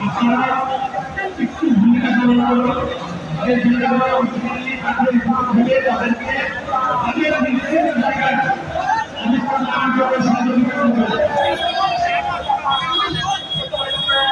আপনারা একটু ভূমিকা পালন করুন এই ভূমিকা পালন করে আপনাদের ভূমিকা তাদেরকে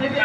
থেকে